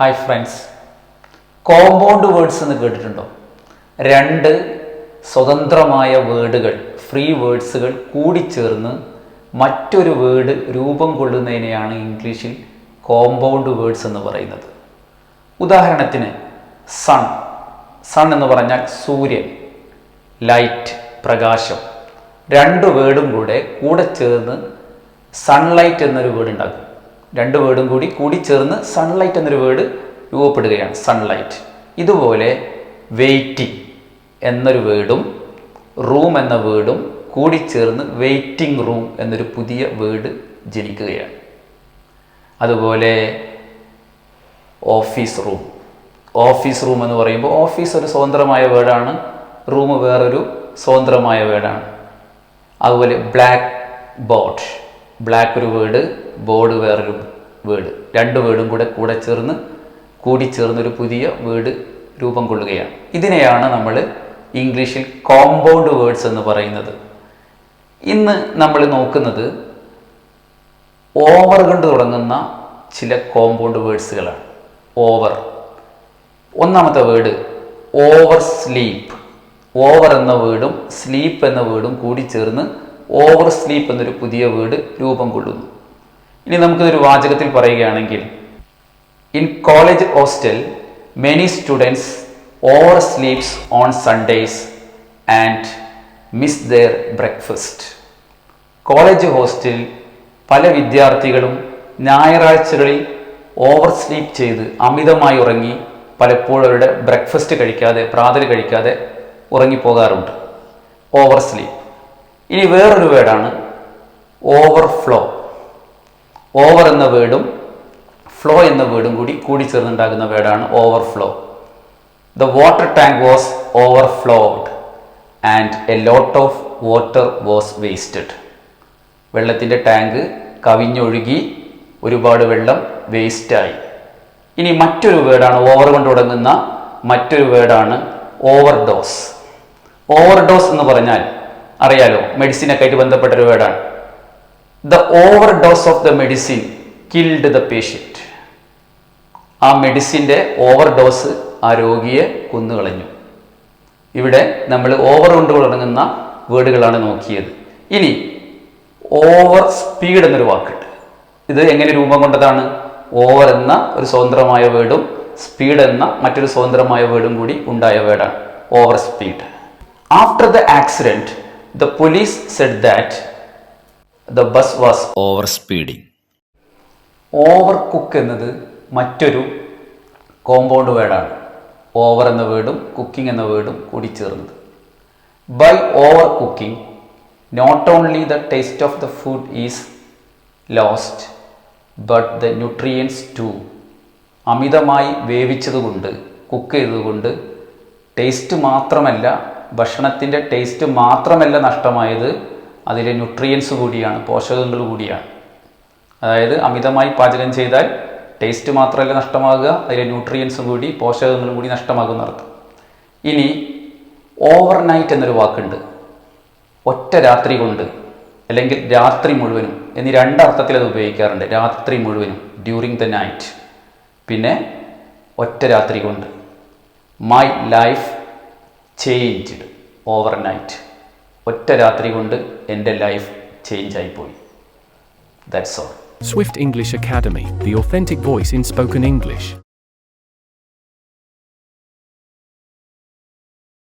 Hi friends compound words എന്ന് കേട്ടിട്ടുണ്ടോ? രണ്ട് സ്വതന്ത്രമായ വേർഡുകൾ ഫ്രീ വേർഡ്സുകൾ കൂടിച്ചേർന്ന് മറ്റൊരു വേർഡ് രൂപം കൊള്ളുന്നതിനെയാണ് ഇംഗ്ലീഷിൽ കോമ്പൗണ്ട് വേർഡ്സ് എന്ന് പറയുന്നത്. ഉദാഹരണത്തിന് സൺ സൺ എന്ന് പറഞ്ഞാൽ സൂര്യൻ. ലൈറ്റ് പ്രകാശം. രണ്ട് വേർഡും കൂടെ കൂടെ ചേർന്ന് സൺലൈറ്റ് എന്നൊരു വേർഡ് ഉണ്ടാക്കും. രണ്ട് വേർഡും കൂടി കൂടി ചേർന്ന് സൺലൈറ്റ് എന്നൊരു വേർഡ് രൂപപ്പെടുകയാണ്. സൺലൈറ്റ് ഇതുപോലെ വെയ്റ്റിംഗ് എന്നൊരു വേർഡും റൂം എന്ന വേർഡും കൂടി ചേർന്ന് വെയിറ്റിംഗ് റൂം എന്നൊരു പുതിയ വേർഡ് ജനിക്കുകയാണ്. അതുപോലെ ഓഫീസ് റൂം ഓഫീസ് റൂം എന്ന് പറയുമ്പോൾ ഓഫീസ് ഒരു സ്വതന്ത്രമായ വേർഡാണ് റൂം വേറൊരു സ്വതന്ത്രമായ വേർഡാണ് അതുപോലെ ബ്ലാക്ക് ബോർഡ് ബ്ലാക്ക് ഒരു വേർഡ് ബോർഡ് വേറൊരു വേർഡ് രണ്ട് വേർഡും കൂടെ കൂടെ ചേർന്ന് കൂടിച്ചേർന്നൊരു പുതിയ വേർഡ് രൂപം കൊള്ളുകയാണ്. ഇതിനെയാണ് നമ്മൾ ഇംഗ്ലീഷിൽ കോമ്പൗണ്ട് വേർഡ്സ് എന്ന് പറയുന്നത്. ഇന്ന് നമ്മൾ നോക്കുന്നത് ഓവർ കൊണ്ട് തുടങ്ങുന്ന ചില കോമ്പൗണ്ട് വേർഡ്സുകളാണ് ഓവർ ഒന്നാമത്തെ വേർഡ് ഓവർ സ്ലീപ്പ് ഓവർ എന്ന വേർഡും സ്ലീപ്പ് എന്ന വേർഡും കൂടി ചേർന്ന് ഓവർ സ്ലീപ്പ് എന്നൊരു പുതിയ വേർഡ് രൂപം കൊള്ളുന്നു. ഇനി നമുക്കിതൊരു വാചകത്തിൽ പറയുകയാണെങ്കിൽ in college hostel many students over sleeps on Sundays and miss their breakfast college ഹോസ്റ്റലിൽ പല വിദ്യാർത്ഥികളും ഞായറാഴ്ചകളിൽ ഓവർ സ്ലീപ്പ് ചെയ്ത് അമിതമായി ഉറങ്ങി പലപ്പോഴും അവരുടെ ബ്രേക്ക്ഫസ്റ്റ് കഴിക്കാതെ പ്രാതൽ കഴിക്കാതെ ഉറങ്ങിപ്പോകാറുണ്ട്. ഓവർ സ്ലീപ്പ് ഇനി വേറൊരു വേർഡാണ് ഓവർഫ്ലോ ഓവർ എന്ന വേർഡും ഫ്ലോ എന്ന വേർഡും കൂടി കൂടി ചേർന്നുണ്ടാകുന്ന വേർഡാണ് overflow the water tank was overflowed and a lot of water was wasted വെള്ളത്തിന്റെ ടാങ്ക് കവിഞ്ഞൊഴുകി ഒരുപാട് വെള്ളം വേസ്റ്റായി ഇനി മറ്റൊരു വേർഡാണ് ഓവർ കൊണ്ട് തുടങ്ങുന്ന മറ്റൊരു വേർഡാണ് ഓവർഡോസ് ഓവർഡോസ് എന്ന് പറഞ്ഞാൽ അറിയാലോ മെഡിസിനൊക്കെ ആയിട്ട് ബന്ധപ്പെട്ട ഒരു വേർഡാണ് the overdose of the medicine killed the patient ആ മെഡിസിന്റെ ഓവർ ഡോസ് ആ രോഗിയെ കൊന്നുകളഞ്ഞു ഇവിടെ നമ്മൾ ഓവർ കൊണ്ട് തുടങ്ങുന്ന വേർഡുകളാണ് നോക്കിയത്. ഇനി ഓവർ സ്പീഡ് എന്നൊരു വാക്കുണ്ട്. ഇത് എങ്ങനെ രൂപം കൊണ്ടതാണ്? ഓവർ എന്ന ഒരു സ്വതന്ത്രമായ വേർഡും സ്പീഡ് എന്ന മറ്റൊരു സ്വതന്ത്രമായ വേർഡും കൂടി ഉണ്ടായ വേർഡാണ്. Overspeed after the accident the police said that the bus was overspeeding overcook എന്നത് മറ്റൊരു കോമ്പൗണ്ട് വേർഡാണ് ഓവർ എന്ന വേർഡും കുക്കിംഗ് എന്ന വേർഡും കൂടി ചേർന്നത്. By overcooking not only the taste of the food is lost but the nutrients too അമിതമായി വേവിച്ചതുകൊണ്ട് കുക്ക് ചെയ്തതുകൊണ്ട് ടേസ്റ്റ് മാത്രമല്ല ഭക്ഷണത്തിന്റെ ടേസ്റ്റ് മാത്രമല്ല നഷ്ടമായത് അതിലെ ന്യൂട്രിയൻസ് കൂടിയാണ് പോഷകങ്ങൾ കൂടിയാണ്. അതായത് അമിതമായി പാചകം ചെയ്താൽ ടേസ്റ്റ് മാത്രമല്ല നഷ്ടമാകുക അതിലെ ന്യൂട്രിയൻസും കൂടി പോഷകങ്ങളും കൂടി നഷ്ടമാകുന്ന അർത്ഥം. ഇനി ഓവർനൈറ്റ് എന്നൊരു വാക്കുണ്ട്. ഒറ്റ രാത്രി കൊണ്ട് അല്ലെങ്കിൽ രാത്രി മുഴുവനും എന്നീ രണ്ടർത്ഥത്തിൽ അത് ഉപയോഗിക്കാറുണ്ട്. രാത്രി മുഴുവനും ഡ്യൂറിങ് ദ നൈറ്റ് പിന്നെ ഒറ്റ രാത്രി കൊണ്ട്. My life changed overnight ഒറ്റ രാത്രി കൊണ്ട് എന്റെ ലൈഫ് ചേഞ്ച് ആയിപ്പോയി that's all Swift English Academy, the authentic voice in spoken English.